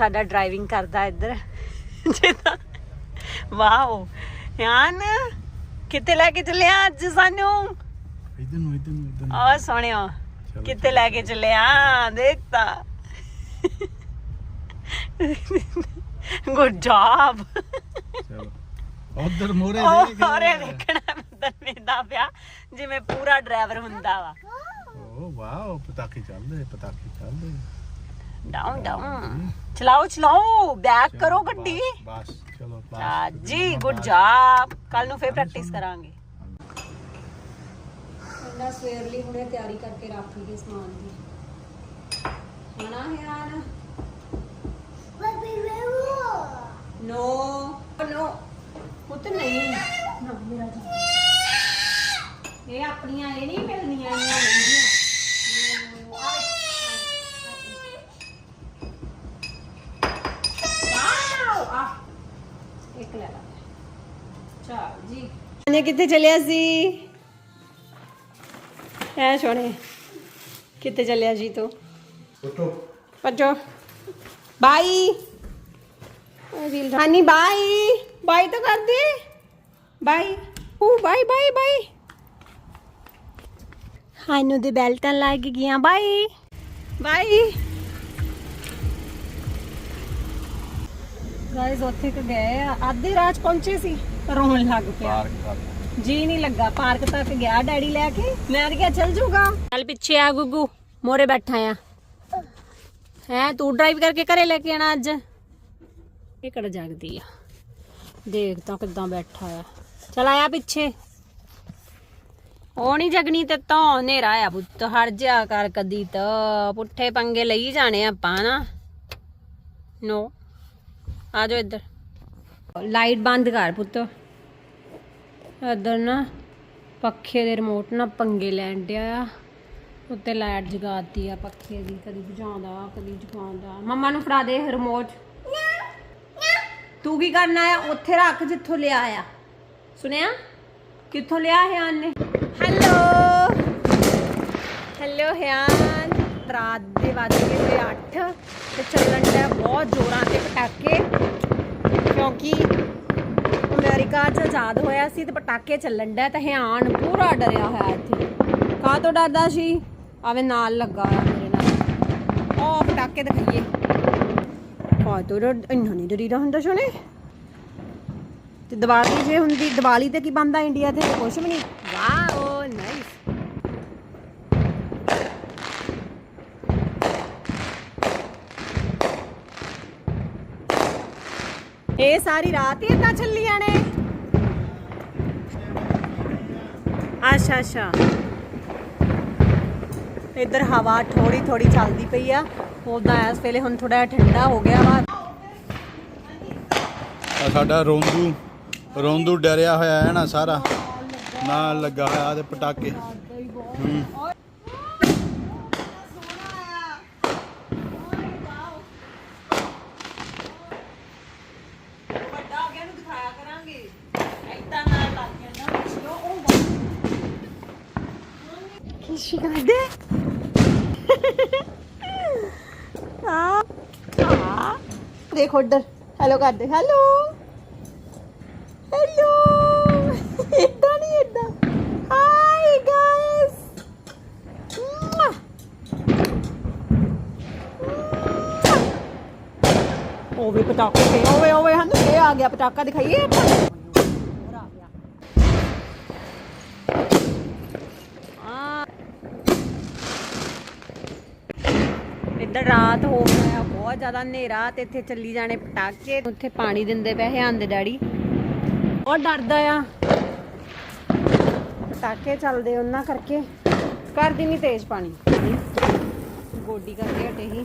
ਸਾਡਾ ਡਰਾਈਵਿੰਗ ਕਰਦਾ ਇੱਧਰ। ਜਿੱਦਾਂ ਵਾਓ। ਯਾਨ ਕਿੱਥੇ ਲੈ ਕੇ ਚੱਲਿਆ ਅੱਜ ਸਾਨੂੰ? ਇਧਰ ਨੂੰ ਇਧਰ ਨੂੰ ਇਧਰ ਆ ਸੋਹਣਿਆ। ਕਿੱਥੇ ਲੈ ਕੇ ਚੱਲਿਆ ਦੇਖ ਤਾਂ। ਗੁੱਡ ਜੌਬ ਚਲੋ। ਉਧਰ ਮੋਰੇ ਉਹ ਹੋਰੇ ਦੇਖਣਾ ਦਰਮੇਦਾ ਪਿਆ। ਜਿਵੇਂ ਪੂਰਾ ਡਰਾਈਵਰ ਹੁੰਦਾ ਵਾ। ਓ ਵਾਓ ਪਤਾਕੇ ਚੱਲਦੇ ਪਤਾਕੇ ਚੱਲਦੇ। ਡਾਊਨ ਡਾਊਨ ਚਲਾਓ ਚਲਾਓ ਬੈਕ ਕਰੋ ਗੱਡੀ। ਬਸ, ਚਲੋ ਬਸ। ਆ ਜੀ ਗੁੱਡ ਜੌਬ ਕੱਲ ਨੂੰ ਫੇਰ ਪ੍ਰੈਕਟਿਸ ਕਰਾਂਗੇ। ਅੰਡਾ ਸਵੇਰ ਲਈ ਹੁਣੇ ਤਿਆਰੀ ਕਰਕੇ ਰੱਖ ਲਈਏ ਸਮਾਨ ਦੀ। ਹਨਾ ਹਿਆਨ ਨੋ ਨੋ। ਪੁੱਤ ਨਹੀਂ। ਨਾ ਮੇਰਾ ਜੀ। ਇਹ ਆਪਣੀਆਂ ਇਹ ਨਹੀਂ ਲੈ ਚਲ ਜੀ। ਨੇ ਕਿੱਥੇ ਚੱਲਿਆ ਸੀ? ਐ ਸੋਹਣੇ। ਕਿੱਥੇ ਚੱਲਿਆ ਜੀ ਤੂੰ? ਫੋਟੋ ਬੱਚੋ ਬਾਈ। ਹਾਨੀ ਬਾਈ। ਬਾਈ ਤਾਂ ਕਰ ਦੇ ਬਾਈ। ਓ ਬਾਈ ਬਾਈ ਬਾਈ। ਹਾਨੂ ਦੇ ਬੈਲਟਾਂ ਲੱਗ ਗਈਆਂ ਬਾਈ। ਬਾਈ। ਗਾਇਸ ਉੱਥੇ ਕਿ ਗਏ ਆ। ਅੱਧੀ ਰਾਤ ਪਹੁੰਚੇ ਸੀ ਰੋਣ ਲੱਗ ਪਿਆ। ਪਾਰਕ ਕਰ ਜੀ ਨਹੀਂ ਲੱਗਾ। ਪਾਰਕ ਤੱਕ ਗਿਆ ਡੈਡੀ ਲੈ ਕੇ। ਮੈਂ ਤਾਂ ਕਿਹਾ ਚੱਲ ਜੂਗਾ। ਚੱਲ ਪਿੱਛੇ ਆ ਗੁੱਗੂ। ਮੋਰੇ ਬੈਠਾ ਆ। ਹੈ ਤੂੰ ਡਰਾਈਵ ਕਰਕੇ ਘਰੇ ਲੈ ਕੇ ਆਣਾ ਅੱਜ? ਇਹ ਕਿਹੜਾ ਜਾਗਦੀ ਆ। ਦੇਖ ਤਾਂ ਕਿੱਦਾਂ ਬੈਠਾ ਆ। ਚਲ ਆਇਆ ਪਿੱਛੇ। ਉਹ ਨਹੀਂ ਜਗਣੀ ਤੇ ਤਾਂ ਹਨੇਰਾ ਆ ਪੁੱਤ। ਹਟ ਜਾ ਕਰ ਕਦੀ ਤਾਂ। ਪੁੱਠੇ ਪੰਗੇ ਲਈ ਜਾਣੇ ਆਪਾਂ ਨਾ। ਨੋ। ਆ ਜਾਓ ਇੱਧਰ। ਲਾਈਟ ਬੰਦ ਕਰ ਪੁੱਤ। ਇੱਧਰ ਨਾ ਪੱਖੇ ਦੇ ਰਿਮੋਟ ਨਾਲ ਪੰਗੇ ਲੈਣ ਡਿਆ ਆ। ਉੱਤੇ ਲਾਈਟ ਜਗਾਤੀ ਆ ਪੱਖੇ ਦੀ ਕਦੀ ਬੁਝਾਉਂਦਾ ਕਦੀ ਜਗਾਉਂਦਾ। ਮੰਮਾ ਨੂੰ ਫੜਾ ਦੇ ਰਿਮੋਟ ਤੂੰ ਕੀ ਕਰਨਾ ਆ? ਉੱਥੇ ਰੱਖ ਜਿੱਥੋਂ ਲਿਆ ਆ। ਸੁਣਿਆ? ਕਿੱਥੋਂ ਲਿਆ ਹਿਆਨ ਨੇ ਹੈਲੋ ਹੈਲੋ ਹਿਆਨ ਰਾਤ ਦੇ ਵੱਜ ਗਏ ਹੋਏ 8 ਤੇ ਚੱਲਣ ਦਾ ਬਹੁਤ ਜ਼ੋਰਾਂ ਤੇ ਪਟਾਕੇ, ਕਿਉਂਕਿ ਅਮਰੀਕਾ 'ਚ ਆਜ਼ਾਦ ਹੋਇਆ ਸੀ ਤੇ ਪਟਾਕੇ ਚੱਲਣ ਦਾ ਤੇ ਹਿਆਨ ਪੂਰਾ ਡਰਿਆ ਹੋਇਆ ਇੱਥੇ। ਕਾਹ ਤੋਂ ਡਰਦਾ ਸੀ? ਆਵੇ ਨਾਲ ਲੱਗਾ ਹੋਇਆ ਮੇਰੇ ਨਾਲ। ਉਹ ਪਟਾਕੇ ਦਿਖਾਈਏ। ਕਾਹ ਤੋਂ ਡਰ, ਇੰਨਾ ਨਹੀਂ ਡਰੀਦਾ ਹੁੰਦਾ ਸੋਨੇ ਤੇ ਦੀਵਾਲੀ ਜੇ ਹੁੰਦੀ, ਦੀਵਾਲੀ ਤੇ ਕੀ ਬੰਦਾ ਇੰਡੀਆ ਤੇ? ਕੁਛ ਵੀ ਨਹੀਂ ਵਾਓ ਨਾਈਸ ਇਹ ਸਾਰੀ ਰਾਤ ਹੀ ਏਦਾਂ ਚੱਲੀਆਂ ਨੇ। ਅੱਛਾ ਅੱਛਾ। ਇੱਧਰ ਹਵਾ ਥੋੜੀ ਥੋੜੀ ਚੱਲਦੀ ਪਈ ਆ। ਉਹਦਾ ਇਸ ਵੇਲੇ ਹੁਣ ਥੋੜਾ ਠੰਡਾ ਹੋ ਗਿਆ ਵਾ। ਸਾਡਾ ਰੋਂਦੂ ਰੋਂਦੂ ਡਰਿਆ ਹੋਇਆ ਹੈ ਨਾ ਸਾਰਾ। ਨਾਲ ਲੱਗਾ ਹੋਇਆ ਤੇ ਪਟਾਕੇ। ਹੂੰ ਵੱਡਾ ਹੋ ਗਿਆ ਨੂੰ ਦਿਖਾਇਆ ਕਰਾਂਗੇ ਐਦਾਂ ਨਾਲ ਲੱਗ ਜਾਂਦਾ ਉਹ ਕੀ ਹਾਂ ਹਾਂ ਦੇਖੋ ਉੱਧਰ ਹੈਲੋ ਕਰਦੇ ਹੈਲੋ ਹੈਲੋ ਇਦਾਂ ਨਹੀਂ ਇਦਾਂ ਹਾਈ ਗਾਇਸ ਉਹ ਵੀ ਪਟਾਕੇ ਤੇ ਓਏ ਓਏ ਹਨ ਇਹ ਆ ਗਿਆ ਪਟਾਕਾ ਦਿਖਾਈਏ ਆਪਾਂ ਇੱਧਰ ਰਾਤ ਹੋ ਗਿਆ ਬਹੁਤ ਜ਼ਿਆਦਾ ਹਨੇਰਾ ਤੇ ਇੱਥੇ ਚੱਲੀ ਜਾਣੇ ਪਟਾਕੇ। ਉੱਥੇ ਪਾਣੀ ਦਿੰਦੇ ਪਏ ਆਂਦੇ ਡੈਡੀ। ਉਹ ਡਰਦਾ ਆ। ਪਟਾਕੇ ਚੱਲਦੇ ਉਹਨਾਂ ਕਰਕੇ। ਕਰ ਦਿੰਨੀ ਤੇਜ਼ ਪਾਣੀ। ਗੋਡੀ ਕਰਕੇ ਹਟੇ ਹੀ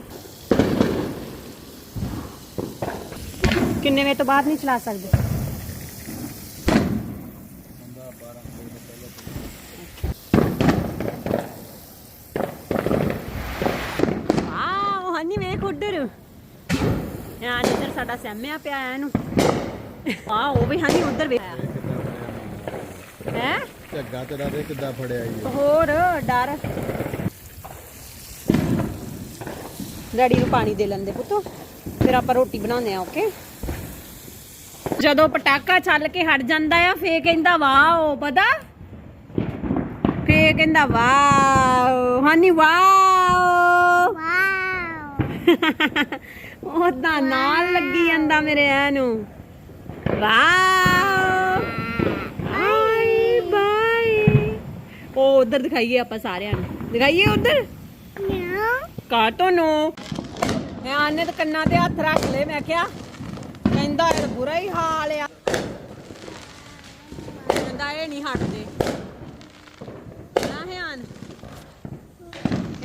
ਕਿੰਨੇ ਵੇ ਤੋਂ ਬਾਅਦ ਨਹੀਂ ਚਲਾ ਸਕਦੇ? ਵੇਖ ਉੱਧਰ। ਯਾਰ ਇੱਧਰ ਸਾਡਾ ਸੈਮਿਆ ਪਿਆ ਆ ਇਹਨੂੰ। ਆ ਉਹ ਵੀ ਹਨੀ ਉੱਧਰ ਵੇਖ। ਹੈ? ਝੱਗਾ ਤੇਰਾ ਤੇ ਕਿੱਦਾਂ ਫੜਿਆ ਜੀ ਹੋਰ ਡਰ। ਡੈਡੀ ਨੂੰ ਪਾਣੀ ਦੇ ਲੈਂਦੇ ਪੁੱਤੋ। ਫਿਰ ਆਪਾਂ ਰੋਟੀ ਬਣਾਉਂਦੇ ਆ ਓਕੇ ਜਦੋਂ ਪਟਾਕਾ ਚੱਲ ਕੇ ਹਟ ਜਾਂਦਾ ਆ ਫੇਰ ਕਹਿੰਦਾ ਵਾਓ ਪਤਾ? ਫੇਰ ਕਹਿੰਦਾ ਵਾਓ ਹਨੀ ਵਾਓ। ਉਹ ਨਾਲ ਲੱਗੀ ਜਾਂਦਾ ਮੇਰੇ ਐ ਨੂੰ। ਵਾਓ। ਆਈ ਬਾਈ। ਉਹ ਉਧਰ ਦਿਖਾਈਏ ਆਪਾਂ ਸਾਰਿਆਂ ਨੂੰ। ਦਿਖਾਈਏ ਉਧਰ? ਕਾਟੋ ਨੂੰ। ਮੈਂ ਆਨੇ ਤਾਂ ਕੰਨਾਂ ਤੇ ਹੱਥ ਰੱਖ ਲਏ, ਮੈਂ ਕਿਹਾ ਕਹਿੰਦਾ ਇਹ ਤਾਂ ਬੁਰਾ ਹੀ ਹਾਲ ਆ। ਕਹਿੰਦਾ ਇਹ ਨਹੀਂ ਹਟਦੇ। ਨਾ ਹਿਆਨ?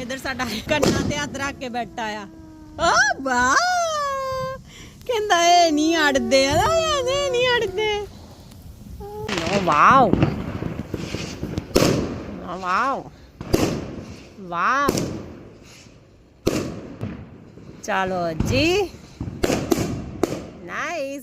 ਇਧਰ ਸਾਡਾ ਕੰਨਾਂ ਤੇ ਹੱਥ ਰੱਖ ਕੇ ਬੈਠਾ ਆ। ਆ ਬਾ। ਕਹਿੰਦਾ ਇਹ ਨਹੀਂ ਅੜਦੇ, ਆ ਇਹ ਨਹੀਂ ਅੜਦੇ। ਓ, ਵਾਓ। ਵਾਓ। ਵਾਓ। ਚਲੋ ਜੀ। ਨਾਈਸ